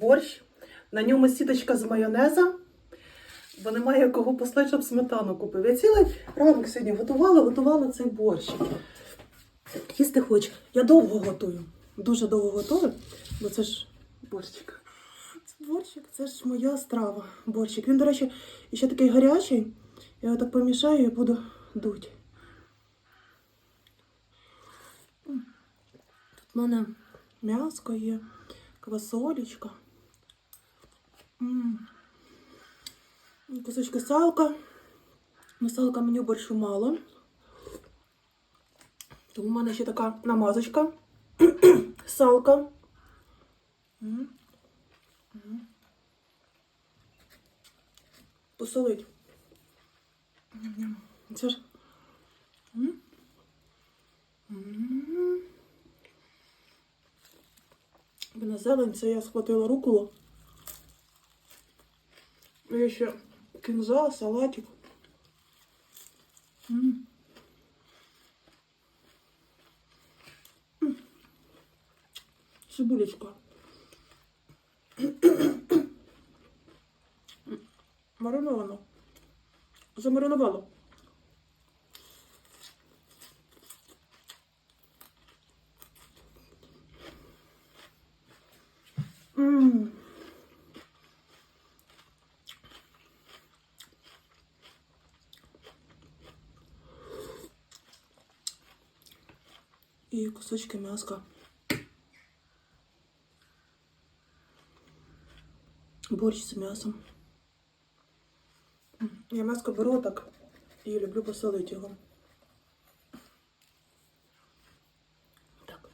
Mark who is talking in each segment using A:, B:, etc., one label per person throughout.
A: борщ. На ньому сіточка з майонеза, бо немає кого послати, щоб сметану купив. Я цілий ранок сьогодні готувала, готувала цей борщ. Їсти хочу. Я довго готую. Дуже довго готую, бо це ж борщик. Це борщик, це ж моя страва. Борщик. Він, до речі, ще такий гарячий. Я його так помішаю і буду дуть. Тут в мене м'яско є, квасолечка. Кусочки салка. Ну, салка мені борщу мало. Тому в мене ще така намазочка. Салка. Посолить. Це ж. На зелень це я схватила руколу. І ще кінза, салатик. М. М. Цибулечка. Мариновано. Замаринувала. М. І кусочки м'яска. Борщ з м'ясом. М, Я м'яско беру так і люблю посолити його. Так.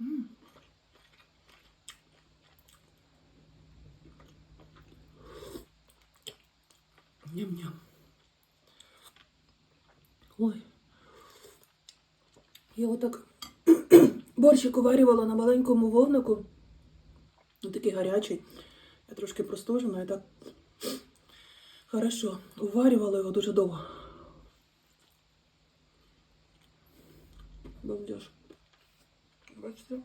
A: М. Ням-ням. Ой. Я отак борщик уварювала на маленькому вогнику. Ну, такий гарячий. Я трошки простужена і так хорошо. Уварювала його дуже довго. Балдеж. Бачите?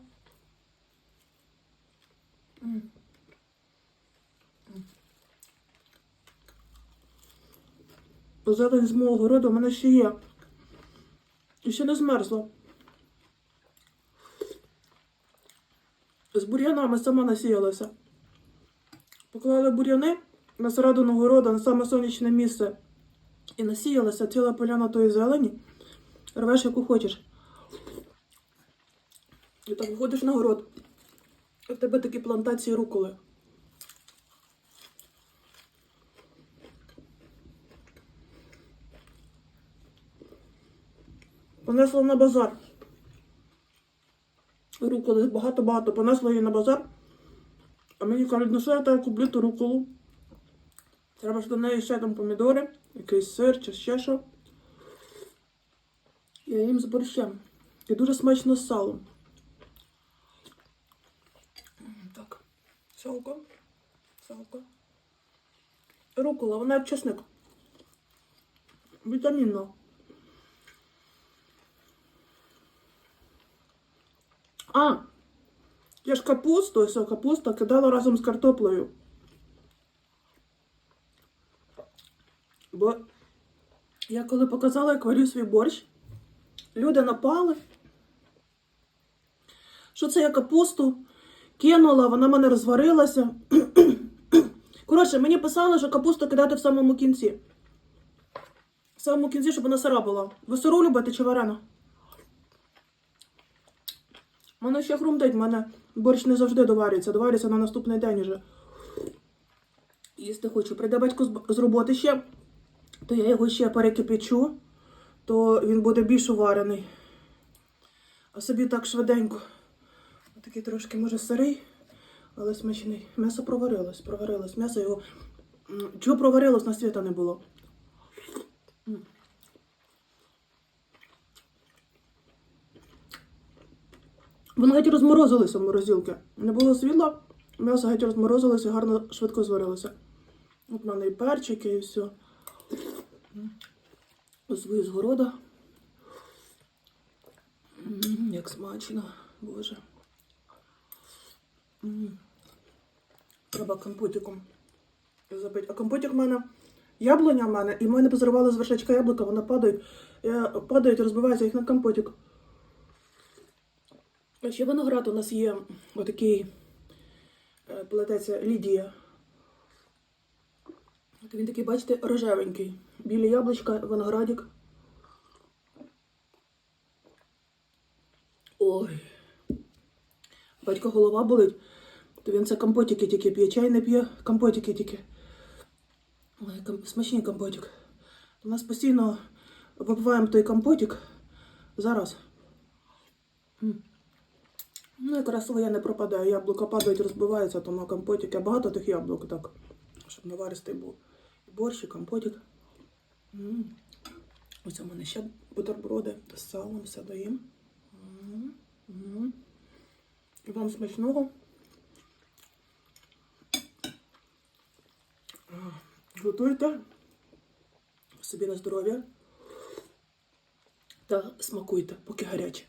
A: М. З мого городу в мене ще є. І ще не змерзло. З бур'янами сама насіялася. Поклали бур'яни на середину городу, на саме сонячне місце. І насіялася ціла поляна тої зелені. Рвеш, яку хочеш. І так виходиш на город. І в тебе такі плантації руколи. Понесла на базар. Руколи багато-багато. Понесла її на базар. А мені кажуть, ну що я тебе куплю ту руколу? Треба ж до неї ще там помідори, якийсь сир чи ще що. Я їм з борщем. І дуже смачно з салом. Так, салко. Салко. Рукола, вона чесник. Вітамінна. А, я ж капусту, ось капуста кидала разом з картоплею. Бо я коли показала, як варю свій борщ, люди напали. Що це я капусту кинула, вона мене розварилася. Коротше, мені писали, що капусту кидати в самому кінці. В самому кінці, щоб вона сира була. Ви сиру любите чи варену? Воно ще хрумтить, в мене борщ не завжди доварюється, доварюється на наступний день уже. Їсти хочу. Прийде батько з- з роботи ще, то я його ще перекипячу, то він буде більш уварений. А собі так швиденько. Такий трошки, може, сирий, але смачний. М'ясо проварилось, проварилось. М'ясо його. Чого проварилось, на світа не було. Воно геть розморозилося в морозилки. Не було світла, м'ясо геть розморозилося і гарно швидко зварилося. От в мене і перчики, і все. Свої з города. Як смачно, боже. Треба компотиком запити. А компотик в мене яблуня в мене, і в мене позривали з вершечка яблука, вона падають, я, падають, розбиваються їх на компотик. Ще виноград у нас є отакий, е, плететься Лідія. Він такий, бачите, рожевенький. Білі яблучка, виноградик. Ой. Батько голова болить, то він це компотики тільки п'є. Чай не п'є, компотики тільки. Ой, ком... смачний компотик. У нас постійно випиваємо той компотик. Зараз. Ну, якраз своє не пропадає. Яблука падають, розбиваються, тому компотик. Я багато тих яблук, так. Щоб наваристий був. Борщ, і компотик. Ось у мене ще бутерброди з салом, все доїм. І вам смачного. Готуйте собі на здоров'я та смакуйте, поки гаряче.